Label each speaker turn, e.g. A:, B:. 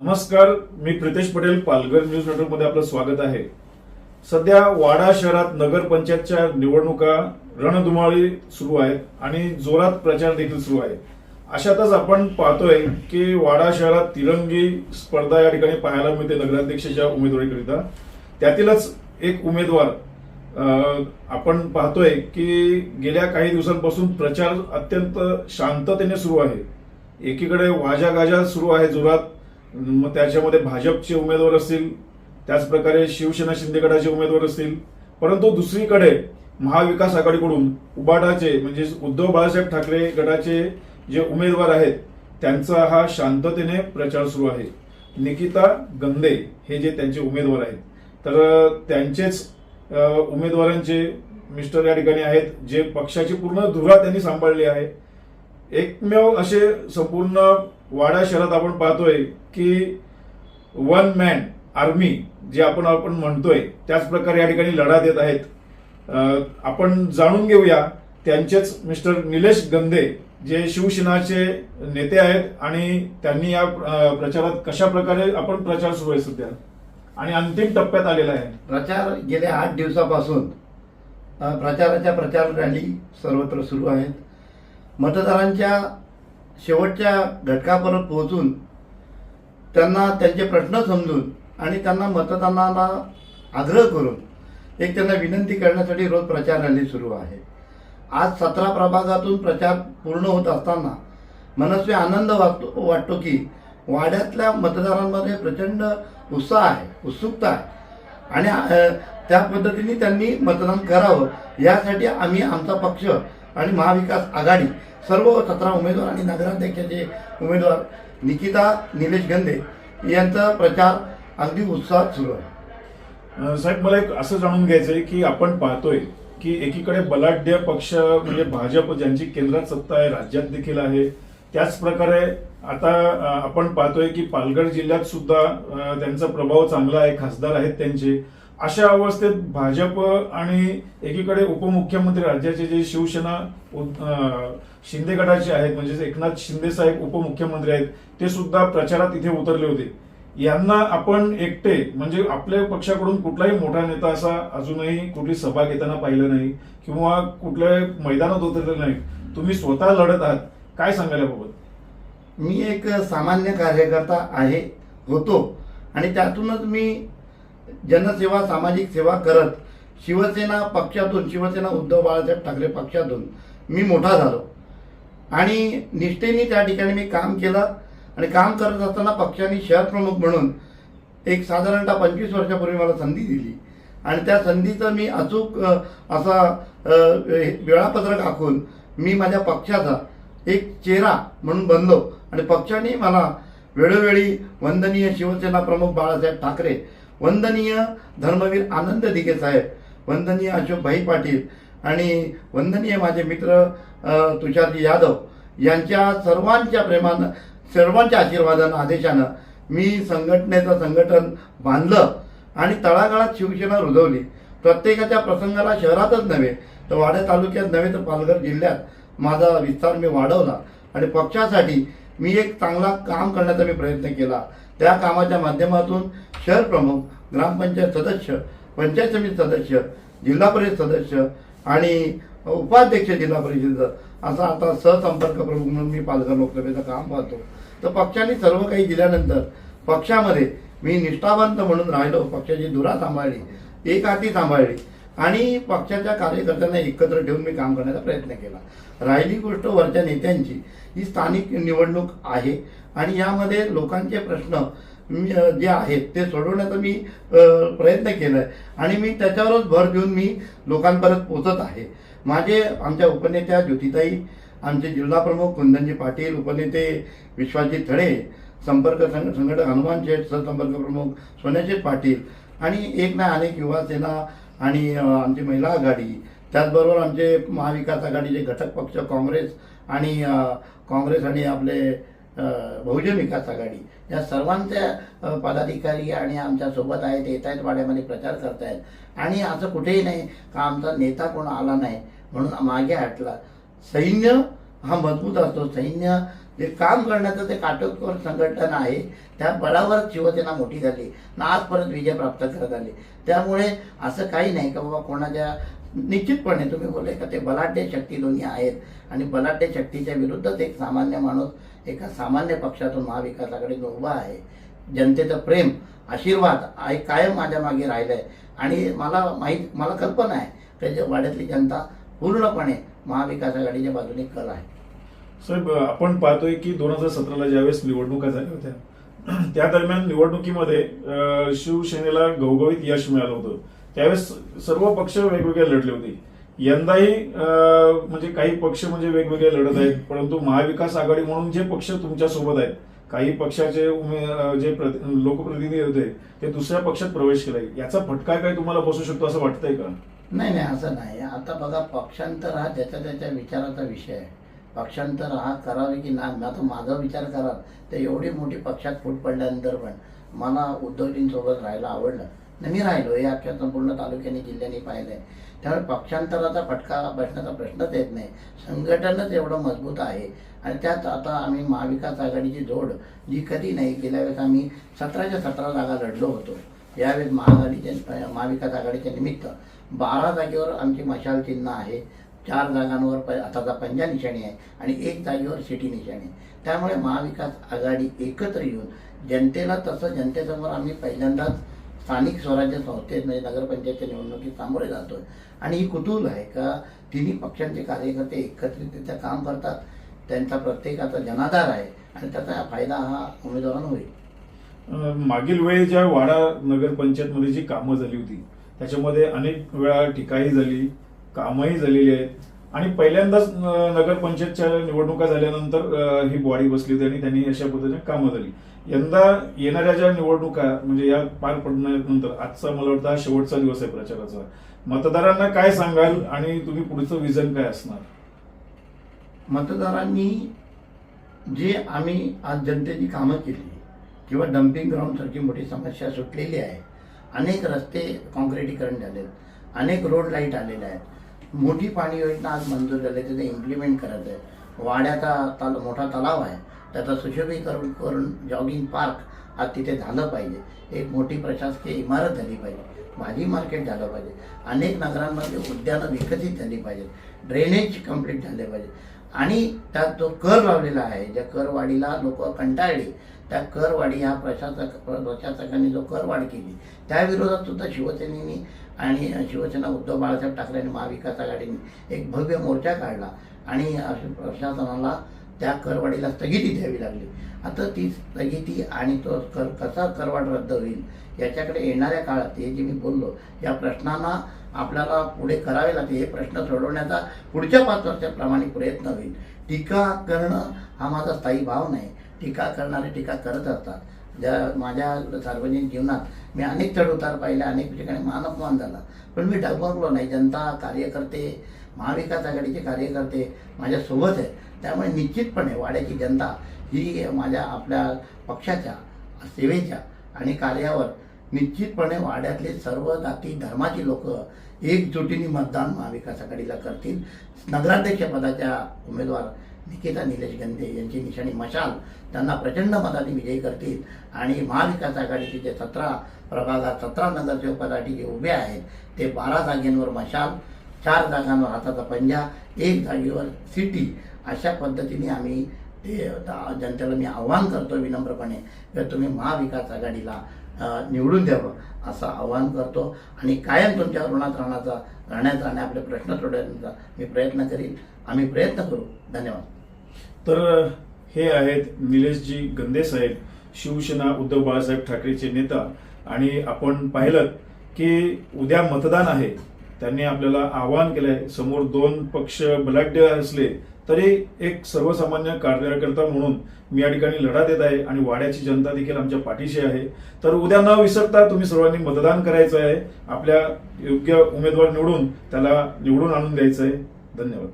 A: नमस्कार मी प्रितेश पटेल पालघर न्यूज नेटवर्कमध्ये आपलं स्वागत आहे. सध्या वाडा शहरात नगरपंचायतच्या निवडणुका रणधुमाळी सुरू आहेत आणि जोरात प्रचार देखील सुरू आहे. अशातच आपण पाहतोय की वाडा शहरात तिरंगी स्पर्धा या ठिकाणी पाहायला मिळते नगराध्यक्षाच्या उमेदवारीकरिता. त्यातीलच एक उमेदवार आपण पाहतोय की गेल्या काही दिवसांपासून प्रचार अत्यंत शांततेने सुरू आहे. एकीकडे वाजा गाजा सुरू आहे जोरात मग त्याच्यामध्ये भाजपचे उमेदवार असतील त्याचप्रकारे शिवसेना शिंदे गटाचे उमेदवार असतील. परंतु दुसरीकडे महाविकास आघाडीकडून उबाटाचे म्हणजे उद्धव बाळासाहेब ठाकरे गटाचे जे उमेदवार आहेत त्यांचा हा शांततेने प्रचार सुरू आहे. निकिता गंदे हे जे त्यांचे उमेदवार आहेत. तर त्यांचेच उमेदवारांचे मिस्टर या ठिकाणी आहेत जे पक्षाची पूर्ण धुरा त्यांनी सांभाळली आहे. एकमेव असे संपूर्ण वाडा शहरात आपण पाहतोय की वन मॅन आर्मी जे आपण आपण म्हणतोय त्याच प्रकारे या ठिकाणी लढा देत आहेत. आपण जाणून घेऊया त्यांचेच मिस्टर निलेश गंदे जे शिवसेनाचे नेते आहेत आणि त्यांनी या प्रचारात कशा प्रकारे आपण प्रचार सुरू आहे सध्या? आणि अंतिम टप्प्यात आलेला आहे.
B: प्रचार गेल्या आठ दिवसापासून प्रचाराच्या प्रचार रॅली सर्वत्र सुरू आहेत. मतदारांच्या शेवटच्या घटकापर्यंत पोहोचून त्यांना त्यांचे प्रश्न समजून आणि त्यांना मतदानाला आग्रह करून एक त्यांना विनंती करण्यासाठी रोज प्रचार रॅली सुरू आहे. आज सतरा प्रभागातून प्रचार पूर्ण होत असताना मनस्वी आनंद वाटतो वाटतो की वाड्यातल्या मतदारांमध्ये प्रचंड उत्साह आहे उत्सुकता आहे. आणि त्या पद्धतीने त्यांनी मतदान करावं. यासाठी आम्ही आमचा पक्ष आणि महाविकास आघाडी सर्व सतरा उमेदवार आणि नगराध्यक्षाचे उमेदवार निकिता निलेश गंदे यांचा प्रचार अगदी उत्साहात सुरू आहे.
A: साहेब मला एक असं जाणून घ्यायचं आहे की आपण पाहतोय की एकीकडे बलाढ्य पक्ष म्हणजे भाजप ज्यांची केंद्रात सत्ता आहे राज्यात देखील आहे त्याच प्रकारे आता आपण पाहतोय की पालघर जिल्ह्यात सुद्धा त्यांचा प्रभाव चांगला आहे खासदार आहेत त्यांचे. अशा अवस्थेत भाजप आणि एकीकडे उपमुख्यमंत्री राज्याचे जे शिवसेना शिंदे गटाचे आहेत म्हणजे एकनाथ शिंदे साहेब उपमुख्यमंत्री आहेत ते सुद्धा प्रचारात इथे उतरले होते. यांना आपण एकटे म्हणजे आपल्या पक्षाकडून कुठलाही मोठा नेता असा अजूनही कुठली सभा घेताना पाहिलं नाही किंवा कुठल्या मैदानात उतरले नाही. तुम्ही स्वतः लढत आहात. काय सांगायला बाबत
B: मी एक सामान्य कार्यकर्ता आहे होतो. आणि त्यातूनच मी जनसेवा सामाजिक सेवा करत शिवसेना पक्षातून शिवसेना उद्धव बाळासाहेब ठाकरे पक्षातून मी मोठा झालो. आणि निष्ठेने त्या ठिकाणी मी काम केलं आणि काम करत असताना पक्षाने शहर प्रमुख म्हणून एक साधारणतः पंचवीस वर्षापूर्वी मला संधी दिली. आणि त्या संधीचं मी अचूक असा वेळापत्रक आखून मी माझ्या पक्षाचा एक चेहरा म्हणून बनलो. आणि पक्षाने मला वेळोवेळी वंदनीय शिवसेना प्रमुख बाळासाहेब ठाकरे वंदनीय धर्मवीर आनंद दिघे साहेब वंदनीय अशोकभाई पाटील आणि वंदनीय माझे मित्र तुषारजी यादव यांच्या सर्वांच्या प्रेमानं सर्वांच्या आशीर्वादानं आदेशानं मी संघटनेचं संघटन बांधलं आणि तळागाळात शिवसेना रुजवली. प्रत्येकाच्या प्रसंगाला शहरातच नव्हे तर वाड्या तालुक्यात नव्हे तर पालघर जिल्ह्यात माझा विस्तार मी वाढवला. आणि पक्षासाठी मी एक चांगला काम करण्याचा मी प्रयत्न केला. त्या कामाच्या माध्यमातून शहर प्रमुख ग्रामपंचायत सदस्य पंचायत समिती सदस्य जिल्हा परिषद सदस्य आणि उपाध्यक्ष जिल्हा परिषद असा आता सहसंपर्क प्रमुख म्हणून मी पालघर लोकसभेचं काम पाहतो. तर पक्षाने सर्व काही दिल्यानंतर पक्षामध्ये मी निष्ठावंत म्हणून राहिलो. पक्षाची धुरा सांभाळली एक हाती सांभाळली आणि पक्षाच्या कार्यकर्त्यांना एकत्र ठेवून मी काम करण्याचा प्रयत्न केला. राहिली गोष्ट वरच्या नेत्यांची ही स्थानिक निवडणूक आहे. आणि यामध्ये लोकांचे प्रश्न जे आहेत ते सोडवण्याचा मी प्रयत्न केला आहे आणि मी त्याच्यावरच भर देऊन मी लोकांपर्यंत पोचत आहे. माझे आमच्या उपनेत्या ज्योतिताई आमचे जिल्हा प्रमुख कुंदनजी पाटील उपनेते विश्वाजी थडे संपर्क संघ संघटक हनुमान शेठ सहसंपर्क प्रमुख सोन्याशेठ पाटील आणि एक ना अनेक युवा सेना आणि आमची महिला आघाडी. त्याचबरोबर आमचे महाविकास आघाडीचे घटक पक्ष काँग्रेस आणि काँग्रेस आणि आपले बहुजन विकास आघाडी. या सर्वांच्या पदाधिकारी आणि आमच्यासोबत आहेत येत आहेत वाड्यामध्ये प्रचार करतायत. आणि असं कुठेही नाही का आमचा नेता कोण आला नाही म्हणून मागे हटला. सैन्य हा मजबूत असतो. सैन्य जे काम करण्याचं ते काटोकोर संघटन आहे. त्या बळावर शिवसेना मोठी झाली. आणि आजपर्यंत विजय प्राप्त करत आली. त्यामुळे असं काही नाही का बाबा कोणाच्या निश्चितपणे तुम्ही बोलले का ते बलाढ्य शक्ती दोन्ही आहेत. आणि बलाढ्य शक्तीच्या विरुद्धच एक सामान्य माणूस एका सामान्य पक्षातून महाविकासाकडे आघाडीतून उभा आहे. जनतेचं प्रेम आशीर्वाद आहे कायम माझ्या मागे राहिलं आहे आणि मला माहीत मला कल्पना आहे त्याच्या वाड्यातली जनता पूर्णपणे महाविकास आघाडीच्या बाजूने कल आहे.
A: साहेब आपण पाहतोय की दोन हजार सतराला ज्यावेळेस निवडणुका झाल्या होत्या त्या दरम्यान निवडणुकीमध्ये शिवसेनेला घवघवीत यश मिळालं होतं. त्यावेळेस सर्व पक्ष वेगवेगळे लढले होते. यंदाही म्हणजे काही पक्ष म्हणजे वेगवेगळे लढत आहेत. परंतु महाविकास आघाडी म्हणून जे पक्ष तुमच्यासोबत आहेत काही पक्षाचे उमे- जे लोकप्रतिनिधी होते ते दुसऱ्या पक्षात प्रवेश केलाय. याचा फटका काय तुम्हाला बसू शकतो असं वाटतंय का?
B: नाही नाही असं नाही. आता बघा पक्षांतर हा ज्याच्या त्याच्या विचाराचा विषय आहे. पक्षांतर हा करावे की नाही आता माझा विचार करा तर एवढी मोठी पक्षात फूट पडल्यानंतर पण मला उद्धवजींसोबत राहायला आवडलं. मी राहिलो. हे अख्ख्या संपूर्ण तालुक्याने जिल्ह्याने पाहिलं आहे त्यामुळे पक्षांतराचा फटका बसण्याचा प्रश्नच येत नाही. संघटनच एवढं मजबूत आहे. आणि त्यात आता आम्ही महाविकास आघाडीची जोड जी कधी नाही गेल्या वेळेस आम्ही सतराच्या सतरा जागा लढलो होतो. यावेळेस महाआघाडीच्या महाविकास आघाडीच्या निमित्त बारा जागेवर आमची मशाल चिन्ह आहे. चार जागांवर प आताचा पंजा निशाणी आहे आणि एक जागेवर सिटी निशाणी आहे. त्यामुळे महाविकास आघाडी एकत्र येऊन जनतेला तसं जनतेसमोर आम्ही पहिल्यांदाच स्थानिक स्वराज्य संस्थेत म्हणजे नगरपंचायतच्या निवडणुकीत सामोरे जातोय. आणि ही कुतूहल आहे का? तिन्ही पक्षांचे कार्यकर्ते एकत्रितरित्या काम करतात. त्यांचा प्रत्येकाचा जनाधार आहे आणि त्याचा फायदा हा उमेदवारांना होईल.
A: मागील वेळी ज्या वाडा नगरपंचायतमध्ये जी कामं झाली होती त्याच्यामध्ये अनेक वेळा टीकाही झाली कामही झालेली आहेत. आणि पहिल्यांदाच नगरपंचायतच्या निवडणुका झाल्यानंतर ही बॉडी बसली होती आणि त्यांनी अशा पद्धतीने कामं झाली. यंदा येणाऱ्या ज्या निवडणुका म्हणजे या पार पडण्यानंतर आजचा मला वाटतं हा शेवटचा दिवस आहे प्रचाराचा. मतदारांना काय सांगाल आणि तुम्ही पुढचं विजन काय असणार?
B: मतदारांनी जे आम्ही आज जनतेची कामं केली किंवा डम्पिंग ग्राउंडसारखी मोठी समस्या सुटलेली आहे अनेक रस्ते काँक्रिटीकरण झालेत अनेक रोड लाइट आलेल्या आहेत. मोठी पाणी योजना आज मंजूर झाली तिथे इम्प्लिमेंट करत आहे. वाड्याचा ताल मोठा तलाव आहे. त्याचा सुशोभीकरण करून जॉगिंग पार्क आज तिथे झालं पाहिजे. एक मोठी प्रशासकीय इमारत झाली पाहिजे. भाजी मार्केट झालं पाहिजे. अनेक नगरांमध्ये उद्यानं विकसित झाली पाहिजेत ड्रेनेज कंप्लीट झाले पाहिजे. आणि त्यात जो कर लावलेला आहे ज्या करवाढीला लोक कंटाळली त्या करवाढी ह्या प्रशासक प्रशासकांनी जो करवाढ केली त्याविरोधात सुद्धा शिवसेनेनी आणि शिवसेना उद्धव बाळासाहेब ठाकरे आणि महाविकास आघाडीने एक भव्य मोर्चा काढला आणि प्रशासनाला त्या करवाढीला स्थगिती द्यावी लागली. आता ती स्थगिती आणि तो कर कसा करवाढ रद्द होईल याच्याकडे येणाऱ्या काळात हे जे मी बोललो या प्रश्नांना आपल्याला पुढे करावे लागते हे प्रश्न सोडवण्याचा पुढच्या पाच वर्षाप्रमाणे प्रयत्न होईल. टीका करणं हा माझा स्थायी भाव नाही. टीका करणारे टीका करत असतात. ज्या माझ्या सार्वजनिक जीवनात मी अनेक चढउतार पाहिले अनेक ठिकाणी मानअपमान झाला. पण मी डगमगलो नाही. जनता कार्यकर्ते महाविकास आघाडीचे कार्यकर्ते माझ्यासोबत आहे त्यामुळे निश्चितपणे वाड्याची जनता ही माझ्या आपल्या पक्षाच्या सेवेच्या आणि कार्यावर निश्चितपणे वाड्यातले सर्व जाती धर्माची लोक एकजुटीने मतदान महाविकास आघाडीला करतील. नगराध्यक्षपदाच्या उमेदवार निकिता निलेश गंधे यांची निशाणी मशाल त्यांना प्रचंड मताने विजयी करतील. आणि महाविकास आघाडीचे जे सतरा प्रभागात सतरा नगरसेवकासाठी जे उभे आहेत ते बारा जागेंवर मशाल चार जागांवर हाताचा पंजा एक जागेवर सिटी अशा पद्धतीने आम्ही ते जनतेला मी आव्हान करतो विनम्रपणे की तुम्ही महाविकास आघाडीला निवडून द्यावं असं आव्हान करतो. आणि कायम तुमच्या ऋणात राहण्याचा राहण्याचा आणि आपले प्रश्न सोडवण्याचा मी प्रयत्न करीन. आम्ही प्रयत्न करू. धन्यवाद.
A: तर हे आहेत निलेशजी गंदे साहेब शिवसेना उद्धव बाळासाहेब ठाकरेचे नेता. आणि आपण पाहिलं की उद्या मतदान आहे. त्यांनी आपल्याला आवाहन केलंय समोर दोन पक्ष बलाढ्य असले तरी एक सर्वसामान्य कार्यकर्ता म्हणून मी या ठिकाणी लढा देत आहे आणि वाड्याची जनता देखील आमच्या पाठीशी आहे. तर उद्या न विसरता तुम्ही सर्वांनी मतदान करायचं आहे. आपल्या योग्य उमेदवार निवडून त्याला निवडून आणून द्यायचं आहे. धन्यवाद.